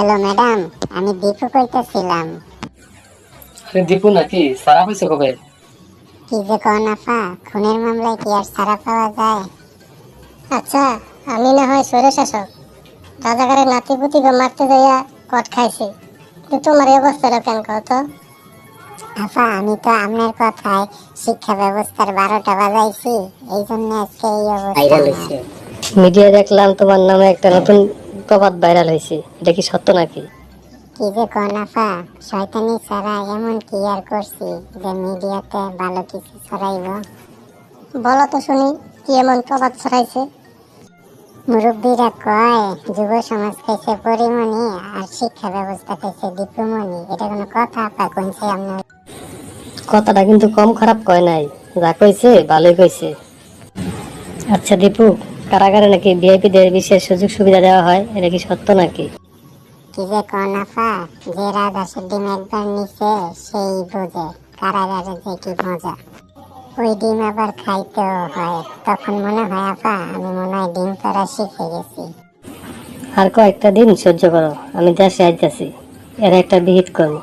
Hello madam আমি দীপু কইতেছিলাম। আরে দীপু নাকি? সারা হয়েছে কবে? কি যে কোন আফা খুনের মামলায় কি আর ছাড়া পাওয়া যায়? আচ্ছা আমি না হয় সরে শাসক। রাজাকারের নাতি পুতিকে মারতে যাইয়া কট খাইছি। কিন্তু তোমার এই অবস্থাটা কেন কও তো? আফা আমি তো আপনার কথায় শিক্ষা ব্যবস্থার বারোটা বাজাইছি। এই জন্য আজকে এই অবস্থা। মিডিয়া দেখলাম তোমার নামে একটা নতুন প্রবাদ ভাইরাল হয়েছে। এটা কি সত্য নাকি? কি যে কোন আফা শয়তানি ছাড়া এমন কি আর করছি যে মিডিয়াতে ভালো কিছু ছড়াইব? বলো তো শুনি কি এমন প্রবাদ ছড়াইছে? মুরব্বীরা কয় যুব সমাজ খাইছে পরিমণি আর শিক্ষা ব্যবস্থা খাইছে দীপুমণি এটা কোনো কথা আপা কোনছে আপনার? কথাটা কিন্তু কম খারাপ কয় নাই। যা কইছে ভালোই কইছে। আচ্ছা দীপু কারাগারে নাকি ভিআইপিদের বিশেষ সুযোগ সুবিধা দেওয়া হয় এটা কি সত্য নাকি? কি যে যে ডিম একবার নিচে সেই বোঝে কারাগারে যে কি মজা। ওই ডিম আবার খাইতেও হয় তখন মনে হয় আপা আমি মনে হয় ডিম করা শিখে গেছি। আর কয়েকটা দিন সহ্য করো আমি দেশে আইতাছি এর একটা বিহিত করব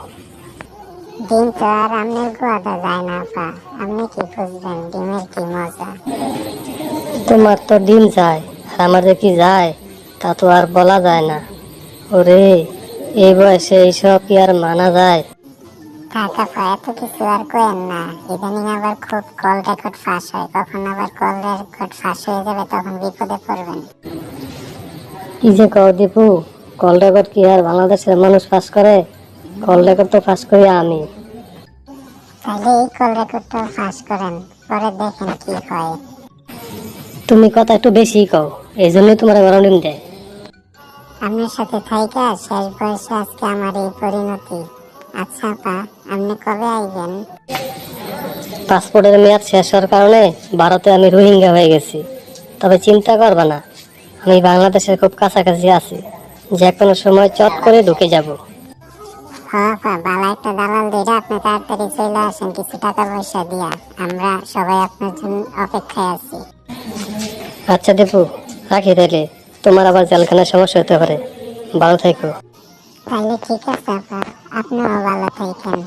ডিম তো আর আপনার গোয়াদা যায় না আপা আপনি কি বুঝবেন ডিমের কি মজা? তোমার তো ডিম যায় আর আমার কি যায় তা তো আর বলা যায় না। ওরে এই বয়সে এইসব কি আর মানা যায়? থাকা এত কিছু আর কেন না। ইদানিং আবার খুব কল রেকর্ড ফাঁস হয়। কখন আবার কল রেকর্ড ফাঁস হয়ে যাবে তখন বিপদে পড়বেন। কি যে কও দীপু কল রেকর্ড কি আর বাংলাদেশের মানুষ পাস করে? কল রেকর্ড তো পাস করি আমি। তাহলে এই কল রেকর্ডটা ফাঁস করেন পরে দেখেন কি হয়। তুমি কথা একটু বেশি কও এই জন্যই তোমার গরম ডিম দেয়। আপনার সাথে থাইকা শেষ বয়সে আজকে আমার এই পরিণতি। আচ্ছা আপা আপনি কবে আইবেন? পাসপোর্টের মেয়াদ শেষ হওয়ার কারণে ভারতে আমি রোহিঙ্গা হয়ে গেছি। তবে চিন্তা করবা না আমি বাংলাদেশের খুব কাছাকাছি আছি। যে কোনো সময় চট করে ঢুকে যাব। হ্যাঁ বালা একটা দালাল দিয়ে আপনি তাড়াতাড়ি চলে আসেন কিছু টাকা পয়সা দিয়া। আমরা সবাই আপনার জন্য অপেক্ষায় আছি। আচ্ছা দীপু, রাখি তাহলে তোমার আবার জেলখানার সমস্যা হতে পারে। ভালো থেকো তাহলে ঠিক আছে আপা, আপনিও ভালো থাকেন